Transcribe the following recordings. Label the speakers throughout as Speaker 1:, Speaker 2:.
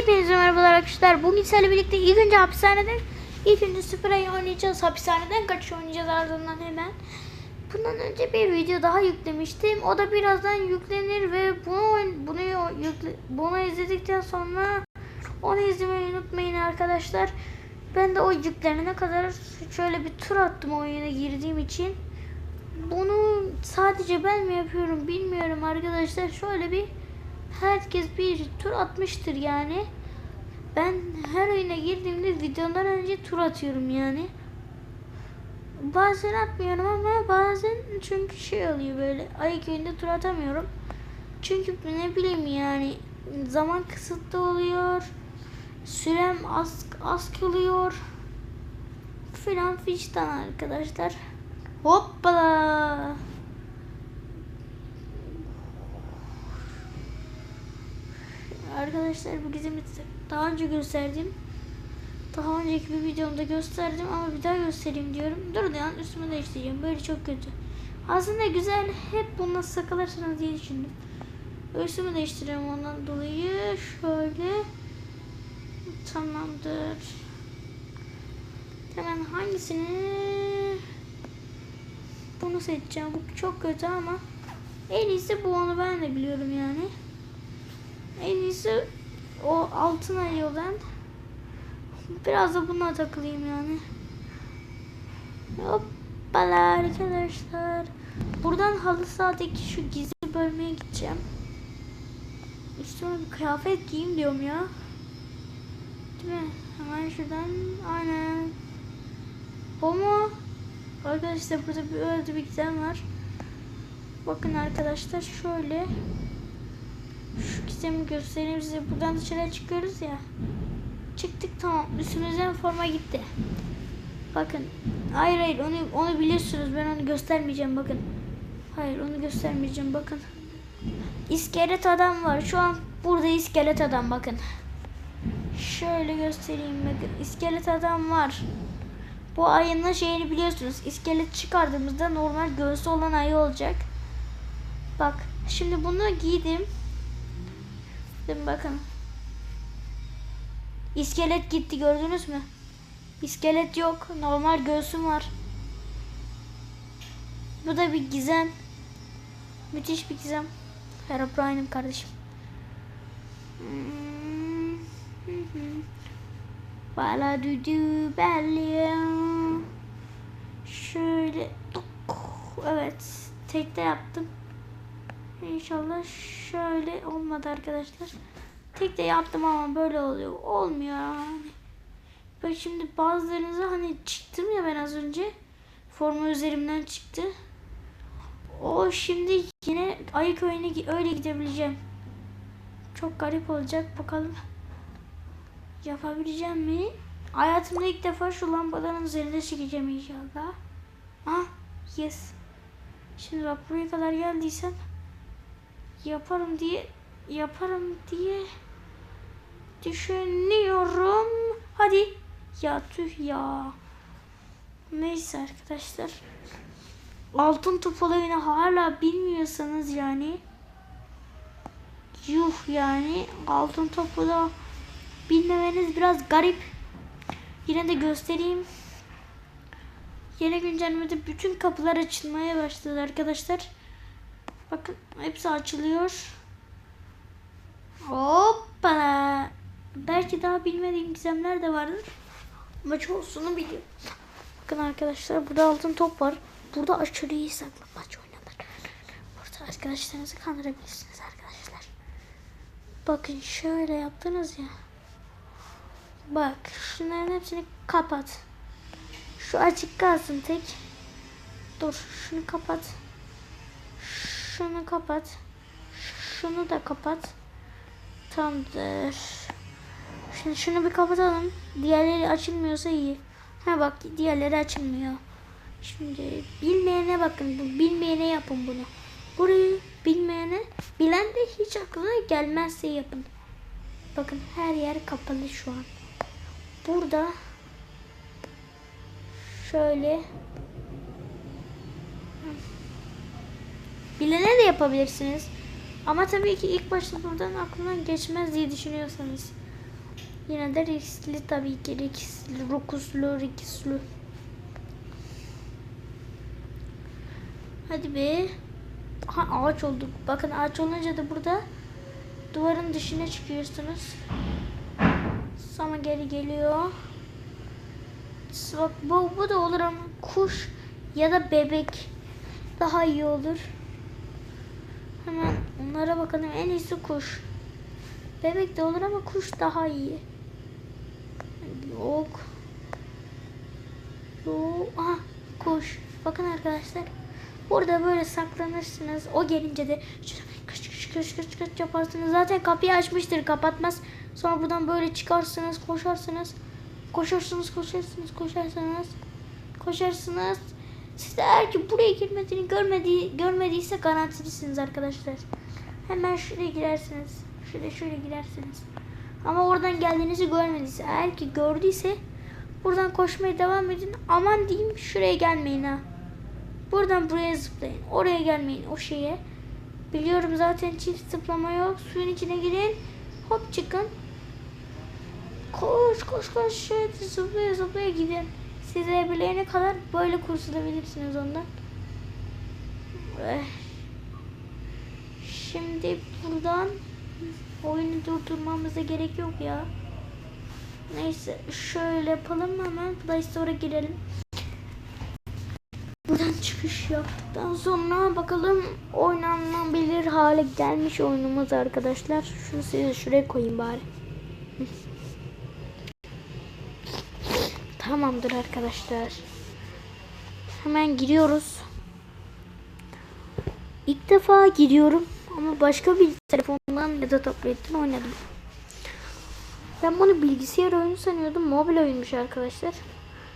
Speaker 1: Hepinize merhabalar arkadaşlar. Bugün sizlerle birlikte ilk önce hapishaneden ilk önce Super Ayı oynayacağız. Hapishaneden kaçış oynayacağız ardından hemen. Bundan önce bir video daha yüklemiştim. O da birazdan yüklenir ve bunu bunu yükle, bunu izledikten sonra onu izlemeyi unutmayın arkadaşlar. Ben de o yüklenene kadar şöyle bir tur attım oyuna girdiğim için. Bunu sadece ben mi yapıyorum bilmiyorum arkadaşlar. Şöyle bir herkes bir tur atmıştır yani. Ben her oyuna girdiğimde videodan önce tur atıyorum yani. Bazen atmıyorum ama bazen çünkü şey oluyor böyle ay köyünde tur atamıyorum. Çünkü ne bileyim yani zaman kısıtlı oluyor. Sürem az, az kalıyor. Filan fiştan arkadaşlar. Hoppala. Arkadaşlar bu gizemi daha önce gösterdim. Daha önceki bir videomda gösterdim ama bir daha göstereyim diyorum. Dur ya üstümü değiştireceğim. Böyle çok kötü. Aslında güzel. Hep bunu sakalarsınız diye düşündüm. Üstümü değiştireceğim ondan dolayı. Şöyle. Tamamdır. Hemen hangisini bunu seçeceğim. Bu çok kötü ama en iyisi bu onu ben de biliyorum yani. En iyisi o altın ayı olan. Biraz da buna takılayım yani. Hoppala arkadaşlar. Buradan halı sahadaki şu gizli bölmeye gideceğim. Üstüme bir kıyafet giyeyim diyorum ya. Değil mi? Hemen şuradan. Aynen. Bu mu? Arkadaşlar burada bir öyle bir gizem var. Bakın arkadaşlar şöyle. Şu gizemi göstereyim size. Buradan dışarıya çıkıyoruz ya. Çıktık tamam. Üstümüzden forma gitti. Bakın. Hayır hayır onu onu biliyorsunuz. Ben onu göstermeyeceğim bakın. Hayır onu göstermeyeceğim bakın. İskelet adam var. Şu an burada iskelet adam bakın. Şöyle göstereyim bakın. İskelet adam var. Bu ayının şeyini biliyorsunuz. İskelet çıkardığımızda normal göğsü olan ayı olacak. Bak şimdi bunu giydim. Şimdi bakın. İskelet gitti gördünüz mü? İskelet yok. Normal göğsüm var. Bu da bir gizem. Müthiş bir gizem. Herobrine'im kardeşim. Bala düdü belli. Şöyle. Evet. Tekte yaptım. İnşallah şöyle olmadı arkadaşlar. Tek de yaptım ama böyle oluyor. Olmuyor yani. Ben şimdi bazılarınıza hani çıktım ya ben az önce. Forma üzerimden çıktı. O şimdi yine ayı köyüne öyle gidebileceğim. Çok garip olacak. Bakalım. Yapabileceğim mi? Hayatımda ilk defa şu lambaların üzerinde çekeceğim inşallah. Ah yes. Şimdi bak buraya kadar geldiysem yaparım diye yaparım diye düşünüyorum. Hadi. Ya tüh ya. Neyse arkadaşlar. Altın top olayını hala bilmiyorsanız yani yuh yani altın topu da bilmemeniz biraz garip. Yine de göstereyim. Yeni güncellemede bütün kapılar açılmaya başladı arkadaşlar. Bakın hepsi açılıyor. Hoppa. Belki daha bilmediğim gizemler de vardır. Ama çoğusunu biliyorum. Bakın arkadaşlar burada altın top var. Burada aşırı iyi saklambaç oynanır. Burada arkadaşlarınızı kandırabilirsiniz arkadaşlar. Bakın şöyle yaptınız ya. Bak şunların hepsini kapat. Şu açık kalsın tek. Dur şunu kapat. Şunu kapat. Şunu da kapat. Tamamdır. Şimdi şunu bir kapatalım. Diğerleri açılmıyorsa iyi. Ha bak diğerleri açılmıyor. Şimdi bilmeyene bakın. Bilmeyene yapın bunu. Burayı bilmeyene bilen de hiç aklına gelmezse yapın. Bakın her yer kapalı şu an. Burada şöyle bilene de yapabilirsiniz. Ama tabii ki ilk başta buradan aklından geçmez diye düşünüyorsanız. Yine de riskli tabii ki riskli, rukuslu, riskli. Hadi be. Aha ağaç olduk. Bakın ağaç olunca da burada duvarın dışına çıkıyorsunuz. Sonra geri geliyor. Bak bu, bu da olur ama kuş ya da bebek daha iyi olur. Hemen onlara bakalım. En iyisi kuş. Bebek de olur ama kuş daha iyi. Yok. Yok. Aha kuş. Bakın arkadaşlar. Burada böyle saklanırsınız. O gelince de kış kış kış kış kış yaparsınız. Zaten kapıyı açmıştır kapatmaz. Sonra buradan böyle çıkarsınız koşarsınız. Koşarsınız koşarsınız koşarsınız. Koşarsınız. Siz de eğer ki buraya girmediğini görmediği, görmediyse garantilisiniz arkadaşlar. Hemen şuraya girersiniz. Şuraya şöyle girersiniz. Ama oradan geldiğinizi görmediyse eğer ki gördüyse buradan koşmaya devam edin. Aman diyeyim şuraya gelmeyin ha. Buradan buraya zıplayın. Oraya gelmeyin o şeye. Biliyorum zaten çift zıplama yok. Suyun içine girin. Hop çıkın. Koş koş koş. Şöyle zıplaya zıplaya gidin. Size bilene kadar böyle kurtulabilirsiniz ondan. Eh. Şimdi buradan oyunu durdurmamıza gerek yok ya. Neyse şöyle yapalım hemen Play Store'a girelim. Buradan çıkış yaptıktan sonra bakalım oynanabilir hale gelmiş oyunumuz arkadaşlar. Şunu size şuraya koyayım bari. Tamamdır arkadaşlar. Hemen giriyoruz. İlk defa giriyorum ama başka bir telefondan ya da tabletten oynadım. Ben bunu bilgisayar oyunu sanıyordum. Mobil oyunmuş arkadaşlar.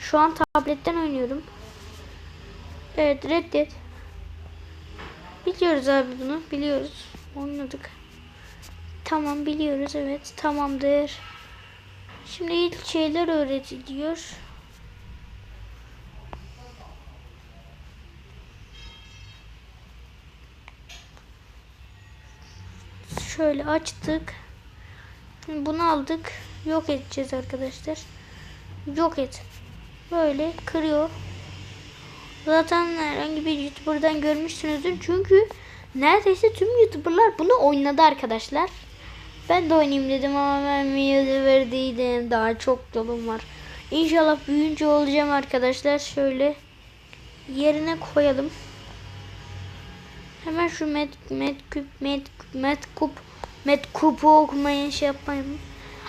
Speaker 1: Şu an tabletten oynuyorum. Evet reddet. Biliyoruz abi bunu. Biliyoruz. Oynadık. Tamam biliyoruz. Evet tamamdır. Şimdi ilk şeyler öğretiliyor. Şöyle açtık. Bunu aldık. Yok edeceğiz arkadaşlar. Yok et. Böyle kırıyor. Zaten herhangi bir YouTuber'dan görmüşsünüzdür. Çünkü neredeyse tüm YouTuber'lar bunu oynadı arkadaşlar. Ben de oynayayım dedim ama bir YouTuber değilim. Daha çok yolum var. İnşallah büyüyünce olacağım arkadaşlar. Şöyle yerine koyalım. Hemen şu med med küp med med kup med kupu okumayın şey yapmayın.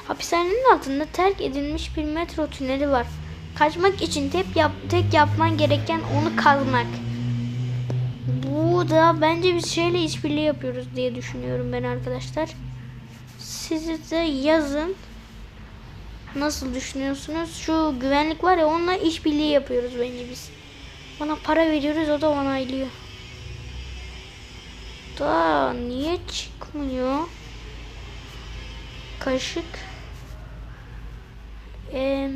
Speaker 1: Hapishanenin altında terk edilmiş bir metro tüneli var. Kaçmak için tek, yap, tek yapman gereken onu kazmak. Bu da bence bir şeyle işbirliği yapıyoruz diye düşünüyorum ben arkadaşlar. Siz de yazın. Nasıl düşünüyorsunuz? Şu güvenlik var ya onunla işbirliği yapıyoruz bence biz. Ona para veriyoruz o da onaylıyor. Da niye çıkmıyor? Kaşık. Eee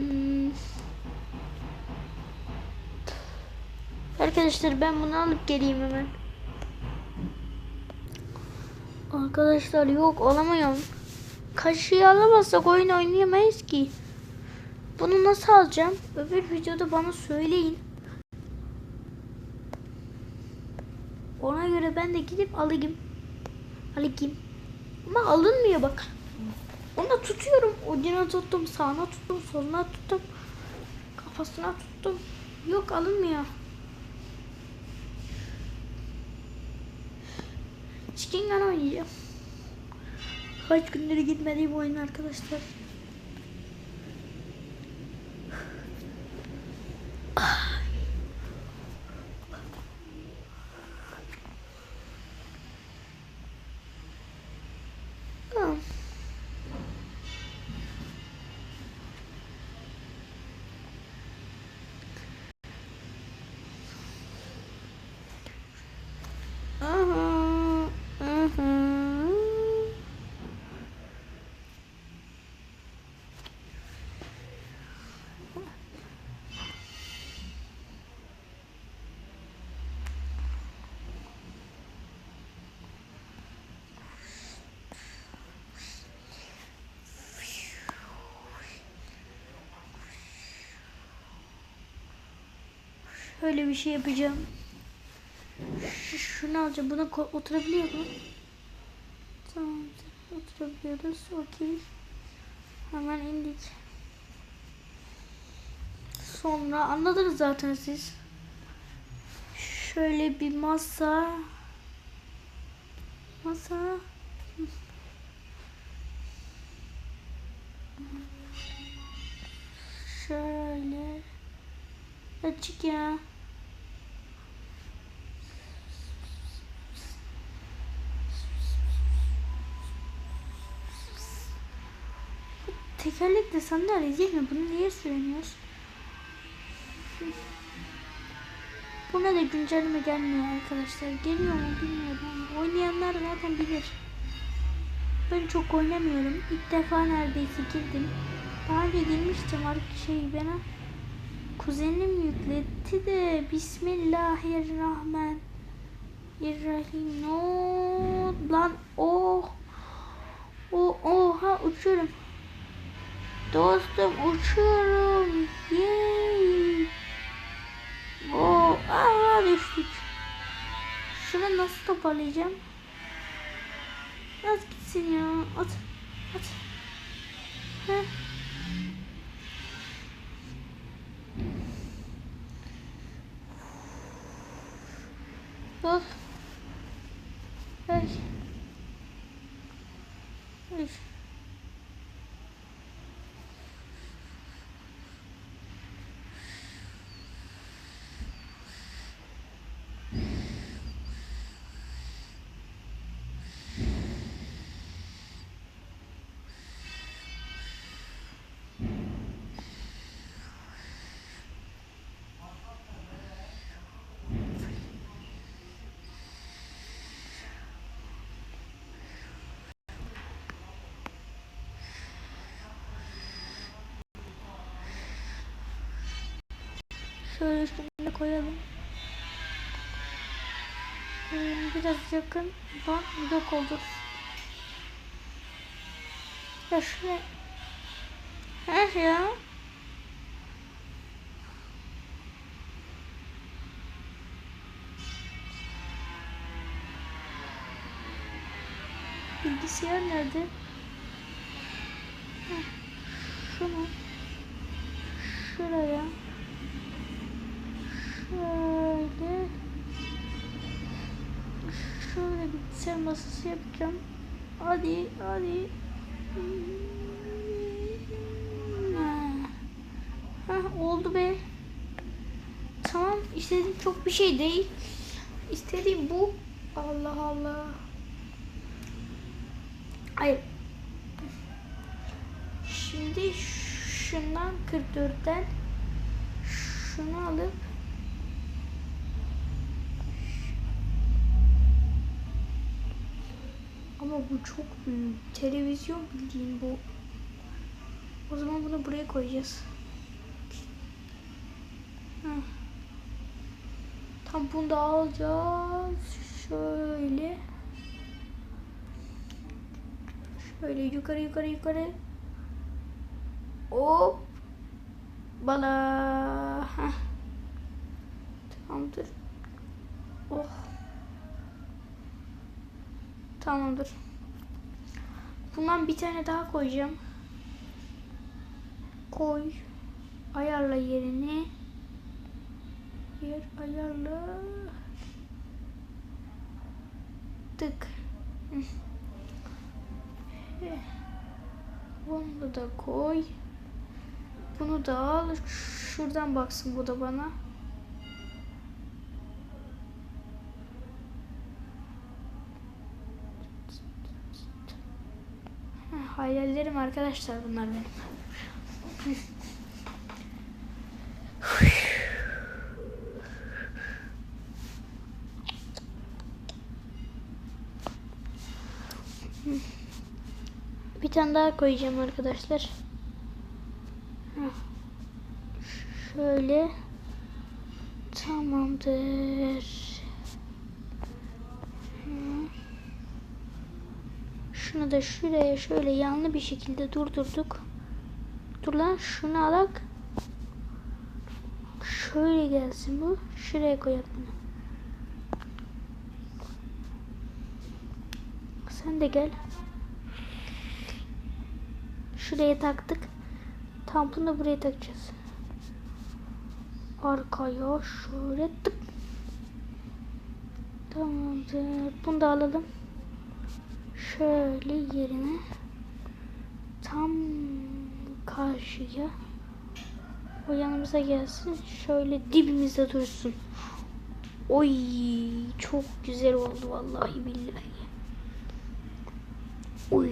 Speaker 1: Arkadaşlar ben bunu alıp geleyim hemen. Arkadaşlar yok alamıyorum. Kaşığı alamazsak oyun oynayamayız ki. Bunu nasıl alacağım? Öbür videoda bana söyleyin. Ona göre ben de gidip alayım. Alayım. Ama alınmıyor bak. Onu tutuyorum. Ucuna tuttum, sağına tuttum, soluna tuttum. Kafasına tuttum. Yok alınmıyor. Chicken Gun oynayacağım. Kaç gündür gitmediğim oyun arkadaşlar. Tamam. Aha, aha. Öyle bir şey yapacağım. Şu, şunu alacağım. Buna oturabiliyor mu? Tamam. Oturabiliyoruz. Okey. Hemen indik. Sonra anladınız zaten siz. Şöyle bir masa. Masa. Şöyle. Açık ya. Bu Tekerlekli sandalye değil mi? Bunu niye söylüyoruz? Buna da güncelleme gelmiyor arkadaşlar. Geliyor mu bilmiyorum. Oynayanlar zaten bilir. Ben çok oynamıyorum. İlk defa neredeyse girdim. Daha önce girmiştim artık şey bana. Kuzenim yükletti de Bismillahirrahmanirrahim. No lan oh. O oha uçuyorum. Dostum uçuyorum. Yay. Oo, aa düştük. Şunu nasıl toparlayacağım? Az gitsin ya. At. At. Heh. Of. Ay. Ay. Şöyle üstüne koyalım. Ee, Biraz yakın. Yok oldu. Ya şuraya. Heh ya. Bilgisayar nerede? Heh, Şunu. Şuraya. Bilgisayar masası yapacağım. Hadi hadi. Hah oldu be. Tamam istediğim çok bir şey değil. İstediğim bu. Allah Allah. Hayır. Şimdi şundan 44'ten şunu alıp Ama bu çok büyük. Televizyon bildiğin bu. O zaman bunu buraya koyacağız. Tam bunu da alacağız. Şöyle. Şöyle yukarı yukarı yukarı. Hop. Bala. Heh. Tamamdır. Oh. Tamamdır. Bundan bir tane daha koyacağım. Koy. Ayarla yerini. Yer ayarla. Tık. Bunu da koy. Bunu da al. Şuradan baksın bu da bana. Heh, Hayallerim arkadaşlar bunlar benim. Bir tane daha koyacağım arkadaşlar. Şöyle. Tamamdır. Şunu da şuraya şöyle yanlı bir şekilde durdurduk. Dur lan şunu alak. Şöyle gelsin bu. Şuraya koyak bunu. Sen de gel. Şuraya taktık. Tamponu da buraya takacağız. Arkaya şöyle tık. Tamamdır. Bunu da alalım. Şöyle yerine tam karşıya o yanımıza gelsin. Şöyle dibimizde dursun. Oy çok güzel oldu vallahi billahi. Oy.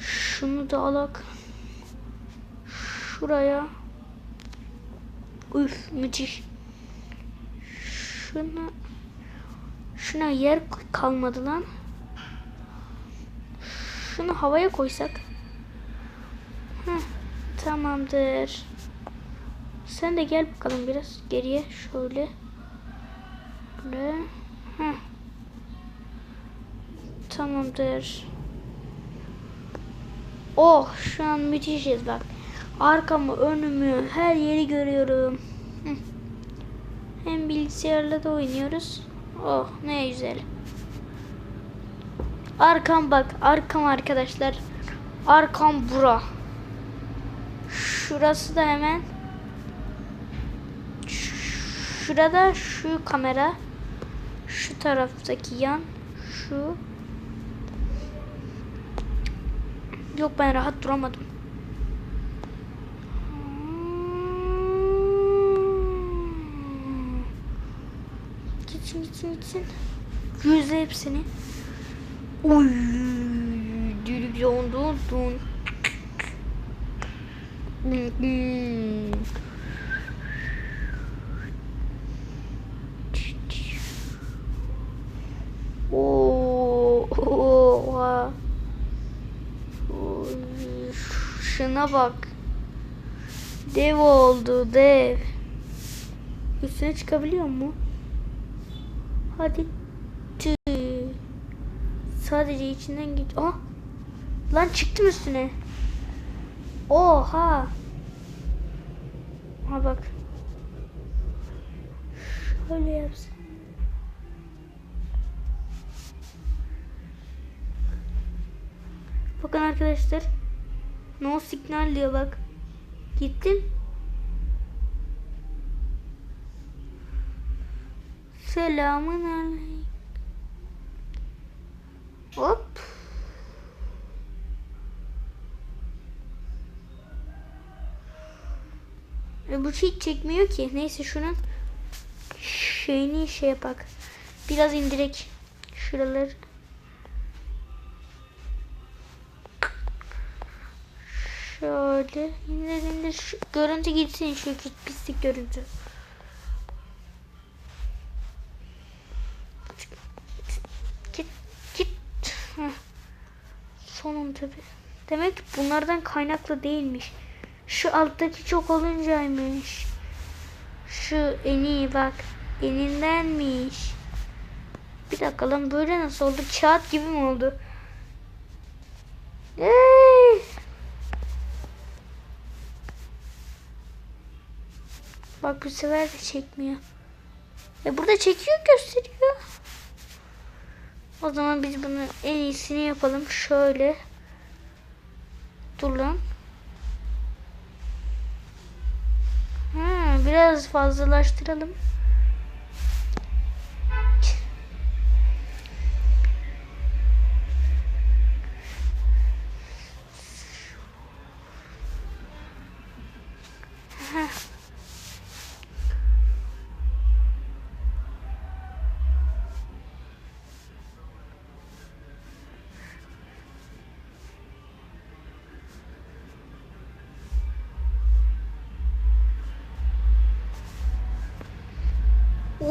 Speaker 1: Şunu da alak. Şuraya. Üf müthiş. Şuna şuna yer kalmadı lan. Şunu havaya koysak. Heh, tamamdır. Sen de gel bakalım biraz geriye şöyle. Böyle. Heh. Tamamdır. Oh şu an müthişiz bak. Arkamı, önümü, her yeri görüyorum. Hem bilgisayarla da oynuyoruz. Oh ne güzel. Arkam bak. Arkam arkadaşlar. Arkam bura. Şurası da hemen. Şurada şu kamera. Şu taraftaki yan. Şu. Yok ben rahat duramadım. Gitsin gitsin gitsin. Yüzle hepsini. Oy. Direksiyon dun dun. Oha. Şuna bak. Dev oldu dev. Üstüne çıkabiliyor mu? Hadi. Tüh. Sadece içinden geç. Aa. Lan çıktım üstüne. Oha. Ha bak. Şöyle yapsın. Bakın arkadaşlar. No signal diyor bak. Gittim. Selamun aleyküm. Hop. E bu hiç çekmiyor ki. Neyse şunun şeyini şey yapak. Biraz indirek. Şuraları. Şöyle indir indir. Şu, görüntü gitsin şu pislik görüntü. Git git. Heh. Sonun tabi. Demek ki bunlardan kaynaklı değilmiş. Şu alttaki çok oluncaymış. Şu eni bak. Enindenmiş. Bir dakika lan böyle nasıl oldu? Kağıt gibi mi oldu? Eee. Bak bu sefer de çekmiyor. E burada çekiyor gösteriyor. O zaman biz bunu en iyisini yapalım. Şöyle. Dur lan. Biraz fazlalaştıralım.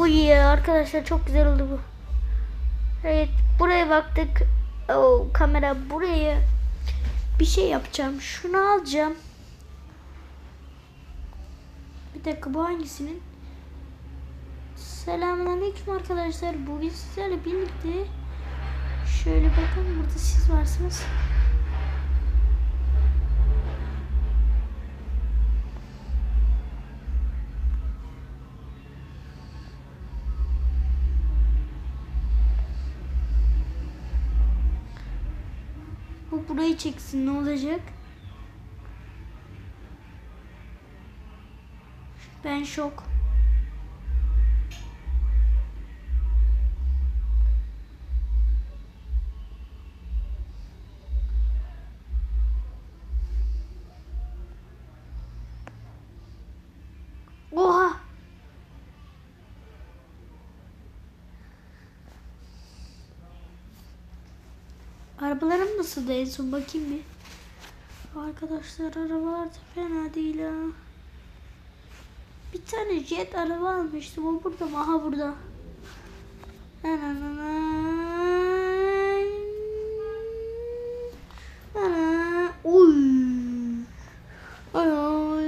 Speaker 1: Uy arkadaşlar çok güzel oldu bu. Evet buraya baktık. O kamera buraya bir şey yapacağım. Şunu alacağım. Bir dakika bu hangisinin? Selamünaleyküm arkadaşlar. Bugün sizlerle birlikte şöyle bakın burada siz varsınız. Burayı çeksin ne olacak? Ben şok. Arabalarım nasıl en son bakayım bir. Arkadaşlar arabalar da fena değil ha. Bir tane jet araba almıştım. O burada mı? Aha burada. Nananay. Nana. Oy. Ay ay.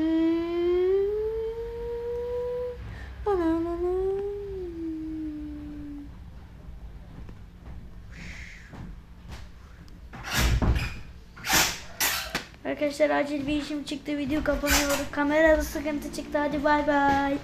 Speaker 1: Nananay. Arkadaşlar acil bir işim çıktı. Video kapanıyor. Kamerada sıkıntı çıktı. Hadi bay bay.